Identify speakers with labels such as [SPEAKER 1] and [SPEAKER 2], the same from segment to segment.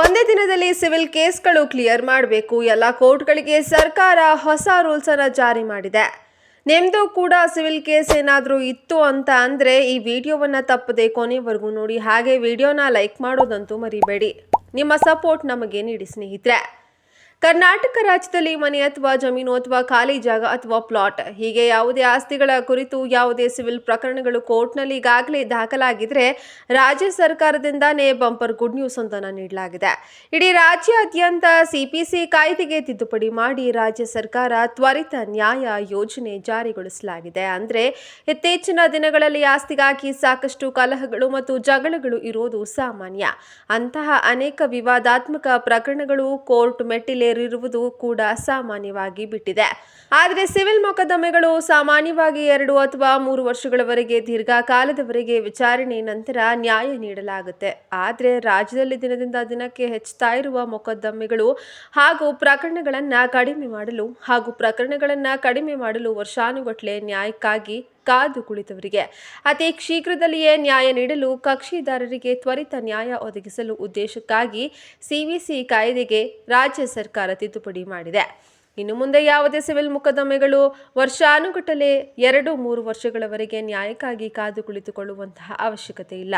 [SPEAKER 1] ಒಂದೇ ದಿನದಲ್ಲಿ ಸಿವಿಲ್ ಕೇಸ್ಗಳು ಕ್ಲಿಯರ್ ಮಾಡಬೇಕು. ಎಲ್ಲ ಕೋರ್ಟ್ಗಳಿಗೆ ಸರ್ಕಾರ ಹೊಸ ರೂಲ್ಸ್ ಅನ್ನ ಜಾರಿ ಮಾಡಿದೆ. ನಿಮ್ಮದು ಕೂಡ ಸಿವಿಲ್ ಕೇಸ್ ಏನಾದರೂ ಇತ್ತು ಅಂತ ಅಂದರೆ ಈ ವಿಡಿಯೋವನ್ನು ತಪ್ಪದೆ ಕೊನೆವರೆಗೂ ನೋಡಿ. ಹಾಗೆ ವಿಡಿಯೋನ ಲೈಕ್ ಮಾಡೋದಂತೂ ಮರಿಬೇಡಿ. ನಿಮ್ಮ ಸಪೋರ್ಟ್ ನಮಗೆ ನೀಡಿ ಸ್ನೇಹಿತರೆ. ಕರ್ನಾಟಕ ರಾಜ್ಯದಲ್ಲಿ ಮನೆ ಅಥವಾ ಜಮೀನು ಅಥವಾ ಖಾಲಿ ಜಾಗ ಅಥವಾ ಪ್ಲಾಟ್. ಹೀಗೆ ಯಾವುದೇ ಆಸ್ತಿಗಳ ಕುರಿತು ಯಾವುದೇ ಸಿವಿಲ್ ಪ್ರಕರಣಗಳು ಕೋರ್ಟ್ನಲ್ಲಿ ಈಗಾಗಲೇ ದಾಖಲಾಗಿದ್ರೆ ರಾಜ್ಯ ಸರ್ಕಾರದಿಂದಾನೇ ಬಂಪರ್ ಗುಡ್ ನ್ಯೂಸ್ ಒಂದನ್ನು ನೀಡಲಾಗಿದೆ. ಇಡೀ ರಾಜ್ಯಾದ್ಯಂತ ಸಿಪಿಸಿ ಕಾಯ್ದೆಗೆ ತಿದ್ದುಪಡಿ ಮಾಡಿ ರಾಜ್ಯ ಸರ್ಕಾರ ತ್ವರಿತ ನ್ಯಾಯ ಯೋಜನೆ ಜಾರಿಗೊಳಿಸಲಾಗಿದೆ. ಅಂದ್ರೆ ಇತ್ತೀಚಿನ ದಿನಗಳಲ್ಲಿ ಆಸ್ತಿಗಾಗಿ ಸಾಕಷ್ಟು ಕಲಹಗಳು ಮತ್ತು ಜಗಳಗಳು ಇರೋದು ಸಾಮಾನ್ಯ. ಅಂತಹ ಅನೇಕ ವಿವಾದಾತ್ಮಕ ಪ್ರಕರಣಗಳು ಕೋರ್ಟ್ ಮೆಟ್ಟಿಲೇರಿರುವುದು ಕೂಡ ಸಾಮಾನ್ಯವಾಗಿ ಬಿಟ್ಟಿದೆ. ಆದರೆ ಸಿವಿಲ್ ಮೊಕದ್ದಮೆಗಳು ಸಾಮಾನ್ಯವಾಗಿ ಎರಡು ಅಥವಾ ಮೂರು ವರ್ಷಗಳವರೆಗೆ ದೀರ್ಘಕಾಲದವರೆಗೆ ವಿಚಾರಣೆ ನಂತರ ನ್ಯಾಯ ನೀಡಲಾಗುತ್ತೆ. ಆದರೆ ರಾಜ್ಯದಲ್ಲಿ ದಿನದಿಂದ ದಿನಕ್ಕೆ ಹೆಚ್ಚುತ್ತಾ ಇರುವ ಮೊಕದ್ದಮೆಗಳು ಹಾಗೂ ಪ್ರಕರಣಗಳನ್ನು ಕಡಿಮೆ ಮಾಡಲು ಹಾಗೂ ಪ್ರಕರಣಗಳನ್ನು ಕಡಿಮೆ ಮಾಡಲು ವರ್ಷಾನುಗಟ್ಟಲೆ ನ್ಯಾಯಕ್ಕಾಗಿ ಕಾದು ಕುಳಿತವರಿಗೆ. ಅತಿ ಶೀಘ್ರದಲ್ಲಿಯೇ ನ್ಯಾಯ ನೀಡಲು ಕಕ್ಷಿದಾರರಿಗೆ ತ್ವರಿತ ನ್ಯಾಯ ಒದಗಿಸಲು ಉದ್ದೇಶಕ್ಕಾಗಿ ಸಿವಿಸಿ ಕಾಯ್ದೆಗೆ ರಾಜ್ಯ ಸರ್ಕಾರ ತಿದ್ದುಪಡಿ ಮಾಡಿದೆ. ಇನ್ನು ಮುಂದೆ ಯಾವುದೇ ಸಿವಿಲ್ ಮೊಕದ್ದಮೆಗಳು ವರ್ಷಾನುಗಟ್ಟಲೆ ಎರಡು ಮೂರು ವರ್ಷಗಳವರೆಗೆ ನ್ಯಾಯಕ್ಕಾಗಿ ಕಾದು ಕುಳಿತುಕೊಳ್ಳುವಂತಹ ಅವಶ್ಯಕತೆ ಇಲ್ಲ.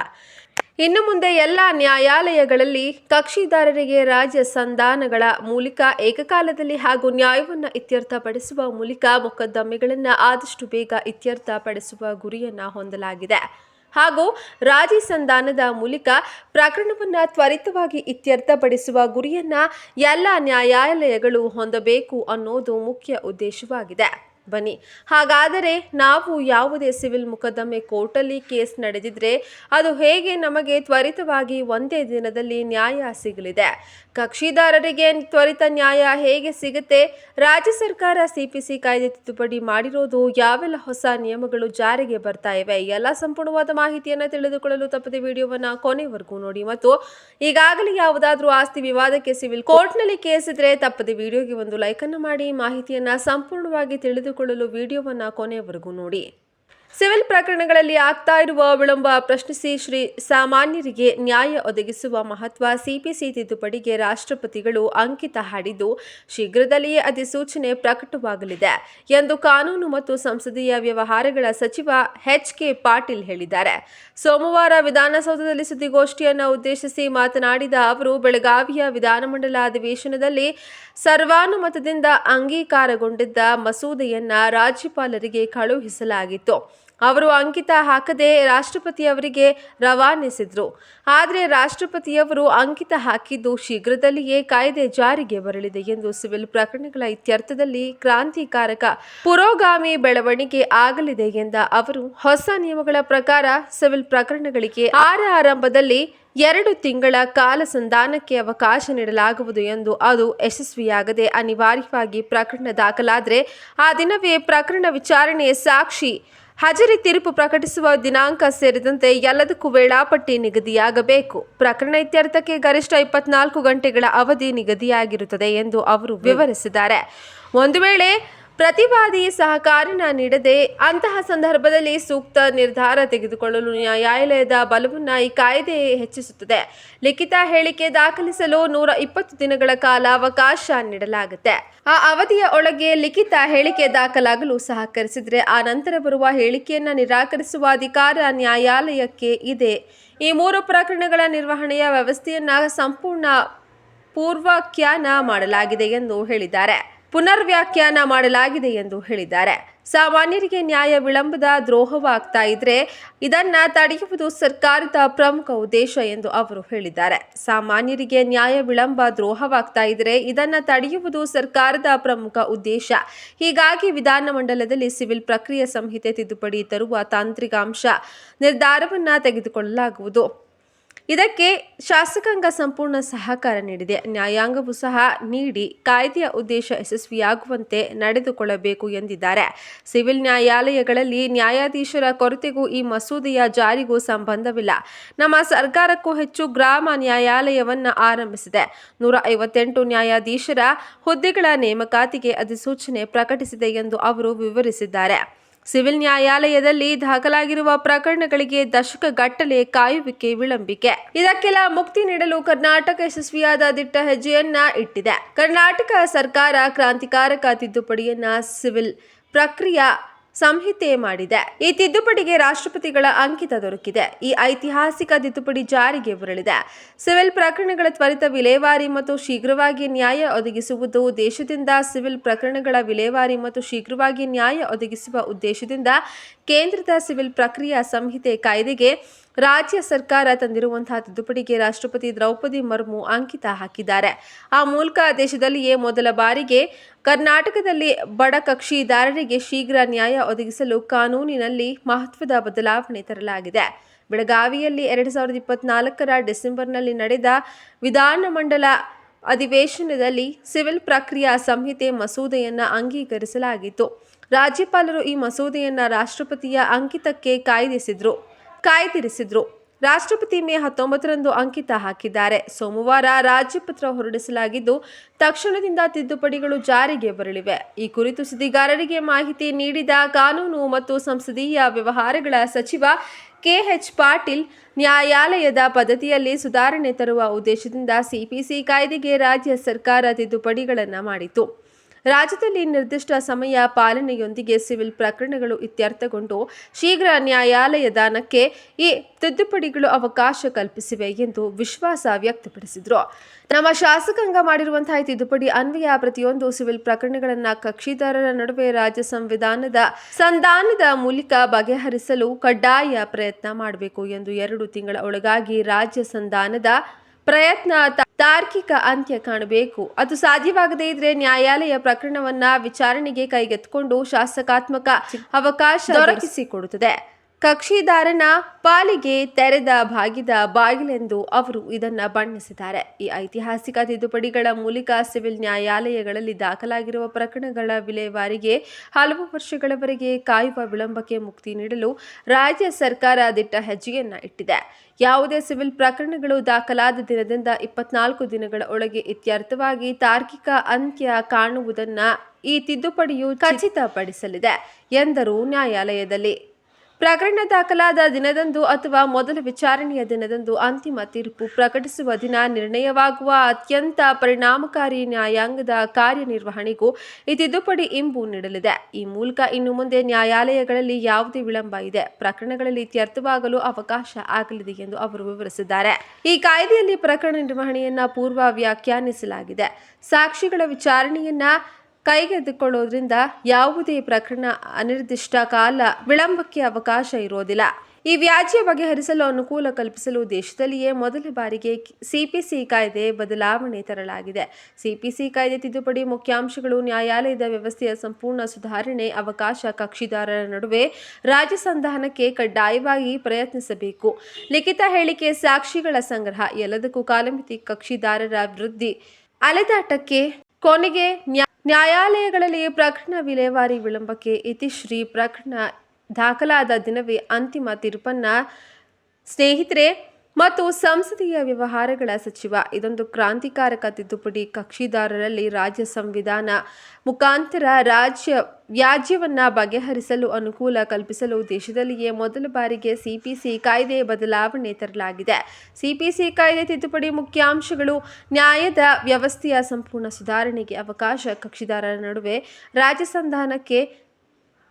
[SPEAKER 1] ಇನ್ನು ಮುಂದೆ ಎಲ್ಲ ನ್ಯಾಯಾಲಯಗಳಲ್ಲಿ ಕಕ್ಷಿದಾರರಿಗೆ ರಾಜ್ಯ ಸಂಧಾನಗಳ ಮೂಲಕ ಏಕಕಾಲದಲ್ಲಿ ಹಾಗೂ ನ್ಯಾಯವನ್ನು ಇತ್ಯರ್ಥಪಡಿಸುವ ಮೂಲಕ ಮೊಕದ್ದಮೆಗಳನ್ನು ಆದಷ್ಟು ಬೇಗ ಇತ್ಯರ್ಥಪಡಿಸುವ ಗುರಿಯನ್ನು ಹೊಂದಲಾಗಿದೆ. ಹಾಗೂ ರಾಜಿ ಸಂಧಾನದ ಮೂಲಕ ಪ್ರಕರಣವನ್ನು ತ್ವರಿತವಾಗಿ ಇತ್ಯರ್ಥಪಡಿಸುವ ಗುರಿಯನ್ನು ಎಲ್ಲ ನ್ಯಾಯಾಲಯಗಳು ಹೊಂದಬೇಕು ಅನ್ನೋದು ಮುಖ್ಯ ಉದ್ದೇಶವಾಗಿದೆ. ಬನ್ನಿ. ಹಾಗಾದರೆ ನಾವು ಯಾವುದೇ ಸಿವಿಲ್ ಮೊಕದ್ದಮೆ ಕೋರ್ಟಲ್ಲಿ ಕೇಸ್ ನಡೆದಿದ್ರೆ ಅದು ಹೇಗೆ ನಮಗೆ ತ್ವರಿತವಾಗಿ ಒಂದೇ ದಿನದಲ್ಲಿ ನ್ಯಾಯ ಸಿಗಲಿದೆ? ಕಕ್ಷಿದಾರರಿಗೆ ತ್ವರಿತ ನ್ಯಾಯ ಹೇಗೆ ಸಿಗುತ್ತೆ? ರಾಜ್ಯ ಸರ್ಕಾರ ಸಿಪಿಸಿ ಕಾಯ್ದೆ ತಿದ್ದುಪಡಿ ಮಾಡಿರೋದು ಯಾವೆಲ್ಲ ಹೊಸ ನಿಯಮಗಳು ಜಾರಿಗೆ ಬರ್ತಾ ಇವೆ? ಎಲ್ಲ ಸಂಪೂರ್ಣವಾದ ಮಾಹಿತಿಯನ್ನು ತಿಳಿದುಕೊಳ್ಳಲು ತಪ್ಪದೆ ವಿಡಿಯೋವನ್ನ ಕೊನೆವರೆಗೂ ನೋಡಿ. ಮತ್ತು ಈಗಾಗಲೇ ಯಾವುದಾದ್ರೂ ಆಸ್ತಿ ವಿವಾದಕ್ಕೆ ಸಿವಿಲ್ ಕೋರ್ಟ್ನಲ್ಲಿ ಕೇಸ್ ಇದ್ರೆ ತಪ್ಪದೆ ವಿಡಿಯೋಗೆ ಒಂದು ಲೈಕ್ ಮಾಡಿ ಮಾಹಿತಿಯನ್ನ ಸಂಪೂರ್ಣವಾಗಿ ತಿಳಿದುಕೊಳ್ಳಲು ವಿಡಿಯೋವನ್ನು ಕೊನೆವರೆಗೂ ನೋಡಿ. ಸಿವಿಲ್ ಪ್ರಕರಣಗಳಲ್ಲಿ ಆಗ್ತಾ ಇರುವ ವಿಳಂಬ ಪ್ರಶ್ನಿಸಿ ಶ್ರೀ ಸಾಮಾನ್ಯರಿಗೆ ನ್ಯಾಯ ಒದಗಿಸುವ ಮಹತ್ವ ಸಿಪಿಸಿ ತಿದ್ದುಪಡಿಗೆ ರಾಷ್ಟ್ರಪತಿಗಳು ಅಂಕಿತ ಹಾಡಿದ್ದು ಶೀಘ್ರದಲ್ಲಿಯೇ ಅಧಿಸೂಚನೆ ಪ್ರಕಟವಾಗಲಿದೆ ಎಂದು ಕಾನೂನು ಮತ್ತು ಸಂಸದೀಯ ವ್ಯವಹಾರಗಳ ಸಚಿವ ಎಚ್ ಕೆ ಪಾಟೀಲ್ ಹೇಳಿದ್ದಾರೆ. ಸೋಮವಾರ ವಿಧಾನಸೌಧದಲ್ಲಿ ಸುದ್ದಿಗೋಷ್ಠಿಯನ್ನು ಉದ್ದೇಶಿಸಿ ಮಾತನಾಡಿದ ಅವರು, ಬೆಳಗಾವಿಯ ವಿಧಾನಮಂಡಲ ಅಧಿವೇಶನದಲ್ಲಿ ಸರ್ವಾನುಮತದಿಂದ ಅಂಗೀಕಾರಗೊಂಡಿದ್ದ ಮಸೂದೆಯನ್ನ ರಾಜ್ಯಪಾಲರಿಗೆ ಕಳುಹಿಸಲಾಗಿತ್ತು. ಅವರು ಅಂಕಿತ ಹಾಕದೆ ರಾಷ್ಟ್ರಪತಿಯವರಿಗೆ ರವಾನಿಸಿದ್ರು. ಆದರೆ ರಾಷ್ಟ್ರಪತಿಯವರು ಅಂಕಿತ ಹಾಕಿದ್ದು ಶೀಘ್ರದಲ್ಲಿಯೇ ಕಾಯ್ದೆ ಜಾರಿಗೆ ಬರಲಿದೆ ಎಂದು ಸಿವಿಲ್ ಪ್ರಕರಣಗಳ ಇತ್ಯರ್ಥದಲ್ಲಿ ಕ್ರಾಂತಿಕಾರಕ ಪುರೋಗಾಮಿ ಬೆಳವಣಿಗೆ ಆಗಲಿದೆ ಎಂದ ಅವರು, ಹೊಸ ನಿಯಮಗಳ ಪ್ರಕಾರ ಸಿವಿಲ್ ಪ್ರಕರಣಗಳಿಗೆ ಆರ ಆರಂಭದಲ್ಲಿ ಎರಡು ತಿಂಗಳ ಕಾಲ ಸಂಧಾನಕ್ಕೆ ಅವಕಾಶ ನೀಡಲಾಗುವುದು ಎಂದು ಅದು ಯಶಸ್ವಿಯಾಗದೆ ಅನಿವಾರ್ಯವಾಗಿ ಪ್ರಕರಣ ದಾಖಲಾದರೆ ಆ ದಿನವೇ ಪ್ರಕರಣ ವಿಚಾರಣೆ ಸಾಕ್ಷಿ ಹಾಜರಿ ತೀರ್ಪು ಪ್ರಕಟಿಸುವ ದಿನಾಂಕ ಸೇರಿದಂತೆ ಎಲ್ಲದಕ್ಕೂ ವೇಳಾಪಟ್ಟಿ ನಿಗದಿಯಾಗಬೇಕು. ಪ್ರಕರಣ ಇತ್ಯರ್ಥಕ್ಕೆ ಗರಿಷ್ಠ ಇಪ್ಪತ್ನಾಲ್ಕು ಗಂಟೆಗಳ ಅವಧಿ ನಿಗದಿಯಾಗಿರುತ್ತದೆ ಎಂದು ಅವರು ವಿವರಿಸಿದ್ದಾರೆ. ಒಂದು ವೇಳೆ ಪ್ರತಿವಾದಿ ಸಹಕಾರನ ನೀಡದೆ ಅಂತಹ ಸಂದರ್ಭದಲ್ಲಿ ಸೂಕ್ತ ನಿರ್ಧಾರ ತೆಗೆದುಕೊಳ್ಳಲು ನ್ಯಾಯಾಲಯದ ಬಲವನ್ನು ಈ ಕಾಯ್ದೆ ಹೆಚ್ಚಿಸುತ್ತದೆ. ಲಿಖಿತ ಹೇಳಿಕೆ ದಾಖಲಿಸಲು ನೂರ ಇಪ್ಪತ್ತು ದಿನಗಳ ಕಾಲ ಅವಕಾಶ ನೀಡಲಾಗುತ್ತೆ. ಆ ಅವಧಿಯ ಒಳಗೆ ಲಿಖಿತ ಹೇಳಿಕೆ ದಾಖಲಾಗಲು ಸಹಕರಿಸಿದರೆ ಆ ನಂತರ ಬರುವ ಹೇಳಿಕೆಯನ್ನು ನಿರಾಕರಿಸುವ ಅಧಿಕಾರ ನ್ಯಾಯಾಲಯಕ್ಕೆ ಇದೆ. ಈ ಮೂರು ಪ್ರಕರಣಗಳ ನಿರ್ವಹಣೆಯ ವ್ಯವಸ್ಥೆಯನ್ನ ಸಂಪೂರ್ಣ ಪೂರ್ವಾಖ್ಯಾನ ಮಾಡಲಾಗಿದೆ ಎಂದು ಹೇಳಿದ್ದಾರೆ. ಪುನರ್ವ್ಯಾಖ್ಯಾನ ಮಾಡಲಾಗಿದೆ ಎಂದು ಹೇಳಿದ್ದಾರೆ. ಸಾಮಾನ್ಯರಿಗೆ ನ್ಯಾಯ ವಿಳಂಬದ ದ್ರೋಹವಾಗ್ತಾ ಇದ್ರೆ ಇದನ್ನ ತಡೆಯುವುದು ಸರ್ಕಾರದ ಪ್ರಮುಖ ಉದ್ದೇಶ ಎಂದು ಅವರು ಹೇಳಿದ್ದಾರೆ. ಸಾಮಾನ್ಯರಿಗೆ ನ್ಯಾಯ ವಿಳಂಬ ದ್ರೋಹವಾಗ್ತಾ ಇದ್ರೆ ಇದನ್ನ ತಡೆಯುವುದು ಸರ್ಕಾರದ ಪ್ರಮುಖ ಉದ್ದೇಶ. ಹೀಗಾಗಿ ವಿಧಾನಮಂಡಲದಲ್ಲಿ ಸಿವಿಲ್ ಪ್ರಕ್ರಿಯೆ ಸಂಹಿತೆ ತಿದ್ದುಪಡಿ ತರುವ ತಾಂತ್ರಿಕಾಂಶ ನಿರ್ಧಾರವನ್ನ ತೆಗೆದುಕೊಳ್ಳಲಾಗುವುದು. ಇದಕ್ಕೆ ಶಾಸಕಾಂಗ ಸಂಪೂರ್ಣ ಸಹಕಾರ ನೀಡಿದೆ. ನ್ಯಾಯಾಂಗವೂ ಸಹ ನೀಡಿ ಕಾಯ್ದೆಯ ಉದ್ದೇಶ ಯಶಸ್ವಿಯಾಗುವಂತೆ ನಡೆದುಕೊಳ್ಳಬೇಕು ಎಂದಿದ್ದಾರೆ. ಸಿವಿಲ್ ನ್ಯಾಯಾಲಯಗಳಲ್ಲಿ ನ್ಯಾಯಾಧೀಶರ ಕೊರತೆಗೂ ಈ ಮಸೂದೆಯ ಜಾರಿಗೂ ಸಂಬಂಧವಿಲ್ಲ. ನಮ್ಮ ಸರ್ಕಾರಕ್ಕೂ ಹೆಚ್ಚು ಗ್ರಾಮ ನ್ಯಾಯಾಲಯವನ್ನು ಆರಂಭಿಸಿದೆ. ನೂರ ಐವತ್ತೆಂಟು ನ್ಯಾಯಾಧೀಶರ ಹುದ್ದೆಗಳ ನೇಮಕಾತಿಗೆ ಅಧಿಸೂಚನೆ ಪ್ರಕಟಿಸಿದೆ ಎಂದು ಅವರು ವಿವರಿಸಿದ್ದಾರೆ. ಸಿವಿಲ್ ನ್ಯಾಯಾಲಯದಲ್ಲಿ ದಾಖಲಾಗಿರುವ ಪ್ರಕರಣಗಳಿಗೆ ದಶಕಗಟ್ಟಲೆ ಕಾಯುವಿಕೆ ವಿಳಂಬಿಕೆ. ಇದಕ್ಕೆಲ್ಲ ಮುಕ್ತಿ ನೀಡಲು ಕರ್ನಾಟಕ ಯಶಸ್ವಿಯಾದ ದಿಟ್ಟ ಹೆಜ್ಜೆಯನ್ನ ಇಟ್ಟಿದೆ. ಕರ್ನಾಟಕ ಸರ್ಕಾರ ಕ್ರಾಂತಿಕಾರಕ ತಿದ್ದುಪಡಿಯನ್ನ ಸಿವಿಲ್ ಪ್ರಕ್ರಿಯಾ ಸಂಹಿತೆ ಮಾಡಿದೆ. ಈ ತಿದ್ದುಪಡಿಗೆ ರಾಷ್ಟ್ರಪತಿಗಳ ಅಂಕಿತ ದೊರಕಿದೆ. ಈ ಐತಿಹಾಸಿಕ ತಿದ್ದುಪಡಿ ಜಾರಿಗೆ ಬರಲಿದೆ. ಸಿವಿಲ್ ಪ್ರಕರಣಗಳ ತ್ವರಿತ ವಿಲೇವಾರಿ ಮತ್ತು ಶೀಘ್ರವಾಗಿ ನ್ಯಾಯ ಒದಗಿಸುವುದು ದೇಶದಿಂದ ಸಿವಿಲ್ ಪ್ರಕರಣಗಳ ವಿಲೇವಾರಿ ಮತ್ತು ಶೀಘ್ರವಾಗಿ ನ್ಯಾಯ ಒದಗಿಸುವ ಉದ್ದೇಶದಿಂದ ಕೇಂದ್ರದ ಸಿವಿಲ್ ಪ್ರಕ್ರಿಯಾ ಸಂಹಿತೆ ಕಾಯ್ದೆಗೆ ರಾಜ್ಯ ಸರ್ಕಾರ ತಂದಿರುವಂತಹ ತಿದ್ದುಪಡಿಗೆ ರಾಷ್ಟ್ರಪತಿ ದ್ರೌಪದಿ ಮರ್ಮು ಅಂಕಿತ ಹಾಕಿದ್ದಾರೆ. ಆ ಮೂಲಕ ದೇಶದಲ್ಲಿಯೇ ಮೊದಲ ಬಾರಿಗೆ ಕರ್ನಾಟಕದಲ್ಲಿ ಬಡ ಕಕ್ಷಿದಾರರಿಗೆ ಶೀಘ್ರ ನ್ಯಾಯ ಒದಗಿಸಲು ಕಾನೂನಿನಲ್ಲಿ ಮಹತ್ವದ ಬದಲಾವಣೆ ತರಲಾಗಿದೆ. ಬೆಳಗಾವಿಯಲ್ಲಿ ಎರಡು ಸಾವಿರದ ಇಪ್ಪತ್ನಾಲ್ಕರ ಡಿಸೆಂಬರ್ನಲ್ಲಿ ನಡೆದ ವಿಧಾನಮಂಡಲ ಅಧಿವೇಶನದಲ್ಲಿ ಸಿವಿಲ್ ಪ್ರಕ್ರಿಯಾ ಸಂಹಿತೆ ಮಸೂದೆಯನ್ನು ಅಂಗೀಕರಿಸಲಾಗಿತ್ತು. ರಾಜ್ಯಪಾಲರು ಈ ಮಸೂದೆಯನ್ನು ರಾಷ್ಟ್ರಪತಿಯ ಅಂಕಿತಕ್ಕೆ ಕಾಯ್ದಿರಿಸಿದ್ರು. ಕಾಯ್ದಿರಿಸಿದ್ರು. ರಾಷ್ಟ್ರಪತಿ ಮೇ ಹತ್ತೊಂಬತ್ತರಂದು ಅಂಕಿತ ಹಾಕಿದ್ದಾರೆ. ಸೋಮವಾರ ರಾಜ್ಯಪತ್ರ ಹೊರಡಿಸಲಾಗಿದ್ದು, ತಕ್ಷಣದಿಂದ ತಿದ್ದುಪಡಿಗಳು ಜಾರಿಗೆ ಬರಲಿವೆ. ಈ ಕುರಿತು ಸುದ್ದಿಗಾರರಿಗೆ ಮಾಹಿತಿ ನೀಡಿದ ಕಾನೂನು ಮತ್ತು ಸಂಸದೀಯ ವ್ಯವಹಾರಗಳ ಸಚಿವ ಕೆಎಚ್ ಪಾಟೀಲ್, ನ್ಯಾಯಾಲಯದ ಪದ್ಧತಿಯಲ್ಲಿ ಸುಧಾರಣೆ ತರುವ ಉದ್ದೇಶದಿಂದ ಸಿಪಿಸಿ ಕಾಯ್ದೆಗೆ ರಾಜ್ಯ ಸರ್ಕಾರ ತಿದ್ದುಪಡಿಗಳನ್ನು ಮಾಡಿತು ರಾಜ್ಯದಲ್ಲಿ ನಿರ್ದಿಷ್ಟ ಸಮಯ ಪಾಲನೆಯೊಂದಿಗೆ ಸಿವಿಲ್ ಪ್ರಕರಣಗಳು ಇತ್ಯರ್ಥಗೊಂಡು ಶೀಘ್ರ ನ್ಯಾಯಾಲಯ ದಾನಕ್ಕೆ ಈ ತಿದ್ದುಪಡಿಗಳು ಅವಕಾಶ ಕಲ್ಪಿಸಿವೆ ಎಂದು ವಿಶ್ವಾಸ ವ್ಯಕ್ತಪಡಿಸಿದರು. ನಮ್ಮ ಶಾಸಕಾಂಗ ಮಾಡಿರುವಂತಹ ತಿದ್ದುಪಡಿ ಅನ್ವಯ ಪ್ರತಿಯೊಂದು ಸಿವಿಲ್ ಪ್ರಕರಣಗಳನ್ನು ಕಕ್ಷಿದಾರರ ನಡುವೆ ರಾಜ್ಯ ಸಂವಿಧಾನದ ಸಂಧಾನದ ಮೂಲಕ ಬಗೆಹರಿಸಲು ಕಡ್ಡಾಯ ಪ್ರಯತ್ನ ಮಾಡಬೇಕು ಎಂದು ಎರಡು ತಿಂಗಳ ಒಳಗಾಗಿ ರಾಜ್ಯ ಸಂಧಾನದ ಪ್ರಯತ್ನ ತಾರ್ಕಿಕ ಅಂತ್ಯ ಕಾಣಬೇಕು. ಅದು ಸಾಧ್ಯವಾಗದೇ ಇದ್ರೆ ನ್ಯಾಯಾಲಯ ಪ್ರಕರಣವನ್ನ ವಿಚಾರಣೆಗೆ ಕೈಗೆತ್ತಿಕೊಂಡು ಶಾಸಕಾತ್ಮಕ ಅವಕಾಶ ದೊರಕಿಸಿಕೊಡುತ್ತದೆ. ಕಕ್ಷಿದಾರನ ಪಾಲಿಗೆ ತೆರೆದ ಭಾಗಿದ ಬಾಗಿಲೆಂದು ಅವರು ಇದನ್ನು ಬಣ್ಣಿಸಿದ್ದಾರೆ. ಈ ಐತಿಹಾಸಿಕ ತಿದ್ದುಪಡಿಗಳ ಮೂಲಕ ಸಿವಿಲ್ ನ್ಯಾಯಾಲಯಗಳಲ್ಲಿ ದಾಖಲಾಗಿರುವ ಪ್ರಕರಣಗಳ ವಿಲೇವಾರಿಗೆ ಹಲವು ವರ್ಷಗಳವರೆಗೆ ಕಾಯುವ ವಿಳಂಬಕ್ಕೆ ಮುಕ್ತಿ ನೀಡಲು ರಾಜ್ಯ ಸರ್ಕಾರ ದಿಟ್ಟ ಹೆಜ್ಜೆಯನ್ನ ಇಟ್ಟಿದೆ. ಯಾವುದೇ ಸಿವಿಲ್ ಪ್ರಕರಣಗಳು ದಾಖಲಾದ ದಿನದಿಂದ ಇಪ್ಪತ್ನಾಲ್ಕು ದಿನಗಳ ಒಳಗೆ ಇತ್ಯರ್ಥವಾಗಿ ತಾರ್ಕಿಕ ಅಂತ್ಯ ಕಾಣುವುದನ್ನು ಈ ತಿದ್ದುಪಡಿಯು ಖಚಿತಪಡಿಸಲಿದೆ ಎಂದರು ನ್ಯಾಯಾಲಯದಲ್ಲಿ. ಪ್ರಕರಣ ದಾಖಲಾದ ದಿನದಂದು ಅಥವಾ ಮೊದಲ ವಿಚಾರಣೆಯ ದಿನದಂದು ಅಂತಿಮ ತೀರ್ಪು ಪ್ರಕಟಿಸುವ ದಿನ ನಿರ್ಣಯವಾಗುವ ಅತ್ಯಂತ ಪರಿಣಾಮಕಾರಿ ನ್ಯಾಯಾಂಗದ ಕಾರ್ಯನಿರ್ವಹಣೆಗೂ ಈ ತಿದ್ದುಪಡಿ ಇಂಬು ನೀಡಲಿದೆ. ಈ ಮೂಲಕ ಇನ್ನು ಮುಂದೆ ನ್ಯಾಯಾಲಯಗಳಲ್ಲಿ ಯಾವುದೇ ವಿಳಂಬ ಇದೆ. ಪ್ರಕರಣಗಳಲ್ಲಿ ಇತ್ಯರ್ಥವಾಗಲು ಅವಕಾಶ ಆಗಲಿದೆ ಎಂದು ಅವರು ವಿವರಿಸಿದ್ದಾರೆ. ಈ ಕಾಯ್ದೆಯಲ್ಲಿ ಪ್ರಕರಣ ನಿರ್ವಹಣೆಯನ್ನ ಪೂರ್ವ ವ್ಯಾಖ್ಯಾನಿಸಲಾಗಿದೆ. ಸಾಕ್ಷಿಗಳ ವಿಚಾರಣೆಯನ್ನ ಕೈಗೆತ್ತಿಕೊಳ್ಳೋದ್ರಿಂದ ಯಾವುದೇ ಪ್ರಕರಣ ಅನಿರ್ದಿಷ್ಟ ಕಾಲ ವಿಳಂಬಕ್ಕೆ ಅವಕಾಶ ಇರೋದಿಲ್ಲ. ಈ ವ್ಯಾಜ್ಯ ಬಗೆಹರಿಸಲು ಅನುಕೂಲ ಕಲ್ಪಿಸಲು ದೇಶದಲ್ಲಿಯೇ ಮೊದಲ ಬಾರಿಗೆ ಸಿಪಿಸಿ ಕಾಯ್ದೆ ಬದಲಾವಣೆ ತರಲಾಗಿದೆ. ಸಿಪಿಸಿ ಕಾಯ್ದೆ ತಿದ್ದುಪಡಿ ಮುಖ್ಯಾಂಶಗಳು, ನ್ಯಾಯಾಲಯದ ವ್ಯವಸ್ಥೆಯ ಸಂಪೂರ್ಣ ಸುಧಾರಣೆ, ಅವಕಾಶ ಕಕ್ಷಿದಾರರ ನಡುವೆ ರಾಜ್ಯ ಸಂಧಾನಕ್ಕೆ ಕಡ್ಡಾಯವಾಗಿ ಪ್ರಯತ್ನಿಸಬೇಕು. ಲಿಖಿತ ಹೇಳಿಕೆ ಸಾಕ್ಷಿಗಳ ಸಂಗ್ರಹ, ಎಲ್ಲದಕ್ಕೂ ಕಾಲಮಿತಿ ಕಕ್ಷಿದಾರರ ವೃದ್ಧಿ, ಅಲೆದಾಟಕ್ಕೆ ಕೊನೆಗೆ ನ್ಯಾ- ನ್ಯಾಯಾಲಯಗಳಲ್ಲಿ ಪ್ರಕರಣ ವಿಲೇವಾರಿ ವಿಳಂಬಕ್ಕೆ ಇತಿಶ್ರೀ ಪ್ರಕರಣ ದಾಖಲಾದ ದಿನವೇ ಅಂತಿಮ ತೀರ್ಪನ್ನ ಸ್ನೇಹಿತರೆ ಮತ್ತು ಸಂಸದೀಯ ವ್ಯವಹಾರಗಳ ಸಚಿವ, ಇದೊಂದು ಕ್ರಾಂತಿಕಾರಕ ತಿದ್ದುಪಡಿ ಕಕ್ಷಿದಾರರಲ್ಲಿ ರಾಜ್ಯ ಸಂವಿಧಾನ ಮುಖಾಂತರ ರಾಜ್ಯ ವ್ಯಾಜ್ಯವನ್ನು ಬಗೆಹರಿಸಲು ಅನುಕೂಲ ಕಲ್ಪಿಸಲು ದೇಶದಲ್ಲಿಯೇ ಮೊದಲ ಬಾರಿಗೆ ಸಿಪಿಸಿ ಕಾಯ್ದೆ ಬದಲಾವಣೆ ತರಲಾಗಿದೆ. ಸಿಪಿಸಿ ಕಾಯ್ದೆ ತಿದ್ದುಪಡಿ ಮುಖ್ಯಾಂಶಗಳು, ನ್ಯಾಯದ ವ್ಯವಸ್ಥೆಯ ಸಂಪೂರ್ಣ ಸುಧಾರಣೆಗೆ ಅವಕಾಶ, ಕಕ್ಷಿದಾರರ ನಡುವೆ ರಾಜ್ಯ ಸಂಧಾನಕ್ಕೆ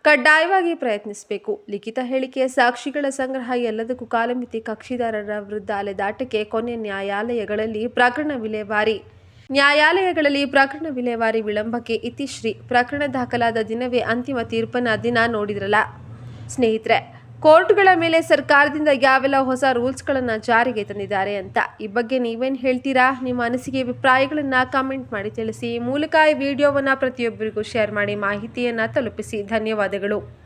[SPEAKER 1] ಕಡ್ಡಾಯವಾಗಿ ಪ್ರಯತ್ನಿಸಬೇಕು. ಲಿಖಿತ ಹೇಳಿಕೆಯ ಸಾಕ್ಷಿಗಳ ಸಂಗ್ರಹ ಎಲ್ಲದಕ್ಕೂ ಕಾಲಮಿತಿ ಕಕ್ಷಿದಾರರ ವಿರುದ್ಧ ಅಲೆದಾಟಕ್ಕೆ ಕೊನೆ ನ್ಯಾಯಾಲಯಗಳಲ್ಲಿ ಪ್ರಕರಣ ವಿಲೇವಾರಿ. ನ್ಯಾಯಾಲಯಗಳಲ್ಲಿ ಪ್ರಕರಣ ವಿಲೇವಾರಿ ವಿಳಂಬಕ್ಕೆ ಇತಿಶ್ರೀ. ಪ್ರಕರಣ ದಾಖಲಾದ ದಿನವೇ ಅಂತಿಮ ತೀರ್ಪನ್ನ ದಿನ ನೋಡಿದ್ರಲ್ಲ. ಸ್ನೇಹಿತರೆ ಕೋರ್ಟ್ಗಳ ಮೇಲೆ ಸರ್ಕಾರದಿಂದ ಯಾವೆಲ್ಲ ಹೊಸ ರೂಲ್ಸ್ಗಳನ್ನು ಜಾರಿಗೆ ತಂದಿದ್ದಾರೆ ಅಂತ ಈ ಬಗ್ಗೆ ನೀವೇನು ಹೇಳ್ತೀರಾ? ನಿಮ್ಮ ಅನಿಸಿಕೆ, ಅಭಿಪ್ರಾಯಗಳನ್ನು ಕಾಮೆಂಟ್ ಮಾಡಿ ತಿಳಿಸಿ. ಮೂಲಕ ಈ ವಿಡಿಯೋವನ್ನು ಪ್ರತಿಯೊಬ್ಬರಿಗೂ ಶೇರ್ ಮಾಡಿ. ಮಾಹಿತಿಯನ್ನು ತಲುಪಿಸಿ. ಧನ್ಯವಾದಗಳು.